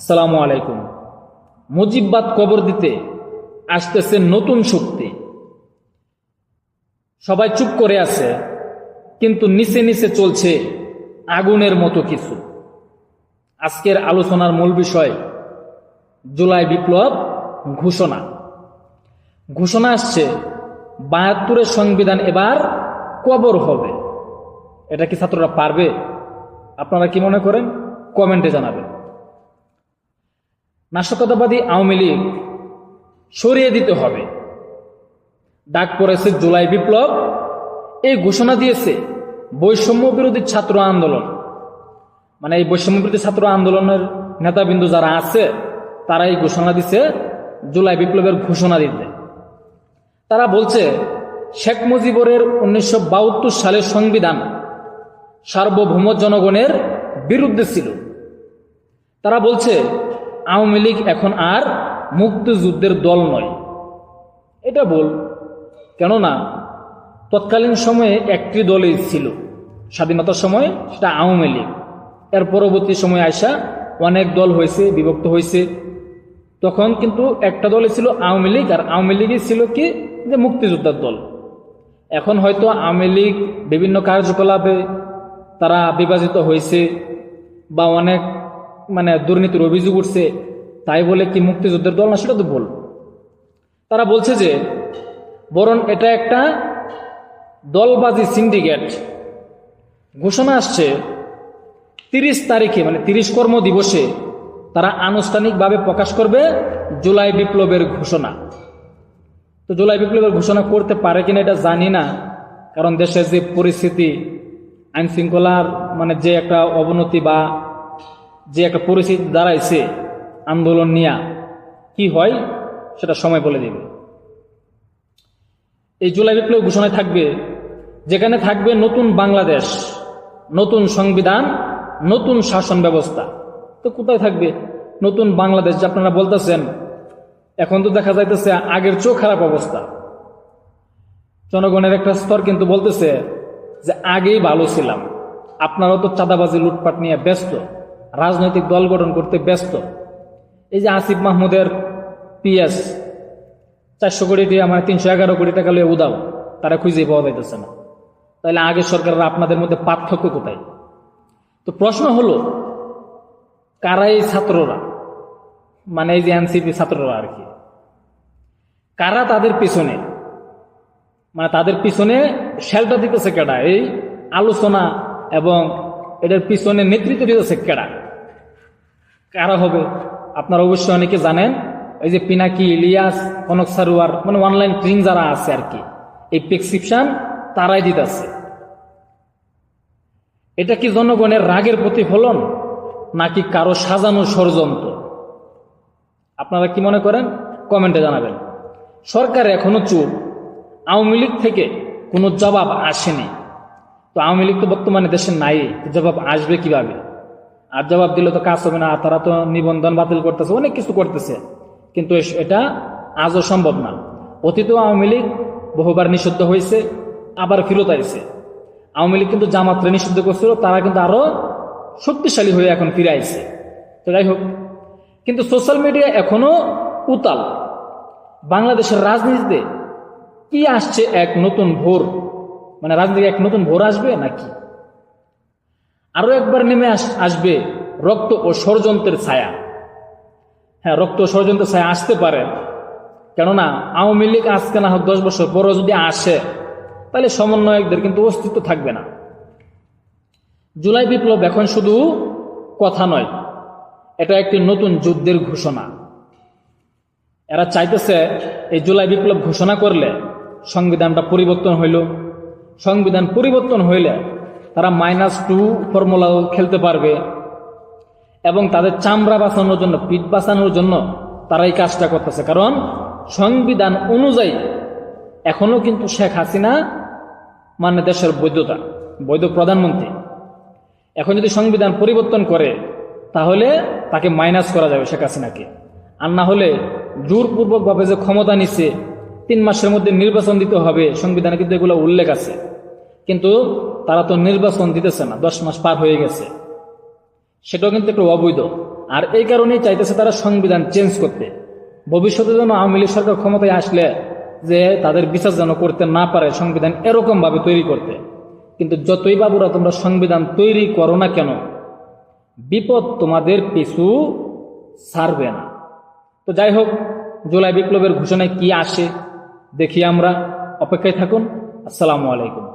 আসসালামু আলাইকুম। মুজিববাদ কবর দিতে আসতেছে নতুন শক্তি। সবাই চুপ করে আছে, কিন্তু নিচে নিচে চলছে আগুনের মতো কিছু। আজকের আলোচনার মূল বিষয়, জুলাই বিপ্লব ঘোষণা। ঘোষণা আসছে বাহাত্তরের সংবিধান এবার কবর হবে। এটা কি ছাত্ররা পারবে? আপনারা কি মনে করেন? কমেন্টে জানাবেন। নাশকতাবাদী আওয়ামী লীগ সরিয়ে দিতে হবে। ডাক পড়েছে জুলাই বিপ্লব। এই ঘোষণা দিয়েছে বৈষম্য বিরোধী ছাত্র আন্দোলন। মানে এই বৈষম্য বিরোধী ছাত্র আন্দোলনের নেতাবিন্দু যারা আছে তারা এই ঘোষণা দিছে জুলাই বিপ্লবের ঘোষণা দিতে। তারা বলছে, শেখ মুজিবরের উনিশশো সালের সংবিধান সার্বভৌম জনগণের বিরুদ্ধে ছিল। তারা বলছে আওয়ামী লীগ এখন আর মুক্তিযুদ্ধের দল নয়। এটা বল কেননা, তৎকালীন সময়ে একটি দলই ছিল। স্বাধীনতার সময় সেটা আওয়ামী লীগ। এর পরবর্তী সময় আসা অনেক দল হয়েছে, বিভক্ত হয়েছে। তখন কিন্তু একটা দলই ছিল আওয়ামী লীগ, আর আওয়ামী লীগই ছিল কি? যে মুক্তিযোদ্ধার দল। এখন হয়তো আওয়ামী লীগ বিভিন্ন কার্যকলাপে তারা বিভাজিত হয়েছে, বা অনেক মানে দুর্নীতির অভিযোগ উঠছে, তাই বলে কি মুক্তিযুদ্ধের দল না, সেটা তো বল। তারা বলছে যে, বরং এটা একটা দলবাজি সিন্ডিকেট ঘোষণা আসছে, তিরিশ তারিখে মানে তিরিশ কর্ম দিবসে তারা আনুষ্ঠানিকভাবে প্রকাশ করবে জুলাই বিপ্লবের ঘোষণা। তো জুলাই বিপ্লবের ঘোষণা করতে পারে কিনা এটা জানি না, কারণ দেশের যে পরিস্থিতি আইন শৃঙ্খলার মানে যে একটা অবনতি বা যে একটা পরিস্থিতি দাঁড়াইছে আন্দোলন নিয়ে, কি হয়? সেটা সময় বলে দেবে। এই জুলাই বিপ্লব ঘোষণায় থাকবে, যেখানে থাকবে নতুন বাংলাদেশ, নতুন সংবিধান, নতুন শাসন ব্যবস্থা। তো কোথায় থাকবে? নতুন বাংলাদেশ, যে আপনারা বলতেছেন, এখন তো দেখা যাইতেছে আগের চোখ খারাপ অবস্থা। জনগণের একটা স্তর কিন্তু বলতেছে যে আগেই ভালো ছিলাম। আপনারাও তো চাঁদাবাজি, লুটপাট নিয়ে ব্যস্ত। রাজনৈতিক দল গঠন করতে ব্যস্ত। এই যে আসিফ মাহমুদের পিএস, চারশো কোটি দিয়ে আমার তিনশো এগারো কোটি টাকা লিয়ে উদাও, তারা খুঁজে পাওয়া যাইতেছে না। তাহলে আগের সরকাররা আপনাদের মধ্যে পার্থক্য কোথায়? তো প্রশ্ন হলো, কারা এই ছাত্ররা? মানে এই যে এনসিপি ছাত্ররা আর কি। কারা তাদের পিছনে? মানে তাদের পিছনে শেল্টার দিতেছে কেডা? এই আলোচনা এবং এটার পিছনে নেতৃত্ব দিতেছে কেডা? কারা হবে? আপনারা অবশ্যই অনেকে জানেন, এই যে পিনাকি, ইলিয়াস, কনক সারুয়ার মানে অনলাইন ট্রিং যারা আছে আর কি, এই প্রেসক্রিপশন তারাই দিতেছে। এটা কি জনগণের রাগের প্রতিফলন, নাকি কারও সাজানো ষড়যন্ত্র? আপনারা কি মনে করেন? কমেন্টে জানাবেন। সরকার এখনও চুপ। আওয়ামী লীগ থেকে কোনো জবাব আসেনি। তো আওয়ামী লীগ তো বর্তমানে দেশে নাই, জবাব আসবে কীভাবে? আর জবাব দিলে তো কাজ হবে না তারা তো নিবন্ধন বাতিল করতেছে, অনেক কিছু করতেছে। কিন্তু এটা আজও সম্ভব না। অতীত আওয়ামী লীগ বহুবার নিষিদ্ধ হয়েছে, আবার ফিরত আইছে। আওয়ামী লীগ কিন্তু জামাতরে নিষিদ্ধ করছিল, তারা কিন্তু আরও শক্তিশালী হয়ে এখন ফিরে আইছে। তো যাই হোক, কিন্তু সোশ্যাল মিডিয়া এখনও উতাল। বাংলাদেশের রাজনীতিতে কি আসছে এক নতুন ভোর? মানে রাজনীতি এক নতুন ভোর আসবে নাকি? আরও একবার নেমে আস- আসবে রক্ত ও ষড়যন্ত্রের ছায়া। হ্যাঁ রক্ত ও ষড়যন্ত্রের ছায়া আসতে পারে। কেননা আওয়ামী লীগ আজকে না হোক দশ বছর পরও যদি আসে, তাহলে সমন্বয়কদের কিন্তু অস্তিত্ব থাকবে না। জুলাই বিপ্লব এখন শুধু কথা নয়, এটা একটি নতুন যুদ্ধের ঘোষণা। এরা চাইতেছে এই জুলাই বিপ্লব ঘোষণা করলে সংবিধানটা পরিবর্তন হইল। সংবিধান পরিবর্তন হইলে তারা মাইনাস টু ফর্মুলাও খেলতে পারবে। এবং তাদের চামড়া বাঁচানোর জন্য, পিঠ বাঁচানোর জন্য তারা এই কাজটা করতেছে। কারণ সংবিধান অনুযায়ী এখনও কিন্তু শেখ হাসিনা মানে দেশের বৈধতা, বৈধ প্রধানমন্ত্রী। এখন যদি সংবিধান পরিবর্তন করে, তাহলে তাকে মাইনাস করা যাবে শেখ হাসিনাকে। আর না হলে জোরপূর্বকভাবে যে ক্ষমতা নিচ্ছে তিন মাসের মধ্যে নির্বাচন দিতে হবে, সংবিধানে কিন্তু এগুলো উল্লেখ আছে। কিন্তু তারা তো নির্বাচন দিতেছে না, দশ মাস পার হয়ে গেছে। সেটাও কিন্তু একটু অবৈধ। আর এই কারণেই চাইতেছে তারা সংবিধান চেঞ্জ করতে। ভবিষ্যতে যেন আওয়ামী লীগ সরকার ক্ষমতায় আসলে যে তাদের বিচার যেন করতে না পারে, সংবিধান এরকম ভাবে তৈরি করতে। কিন্তু যতই বাবুরা তোমরা সংবিধান তৈরি করো না কেন, বিপদ তোমাদের পিছু ছাড়বে না। তো যাই হোক, জুলাই বিপ্লবের ঘোষণায় কি আসে, দেখি আমরা। অপেক্ষায় থাকুন। আসসালামু আলাইকুম।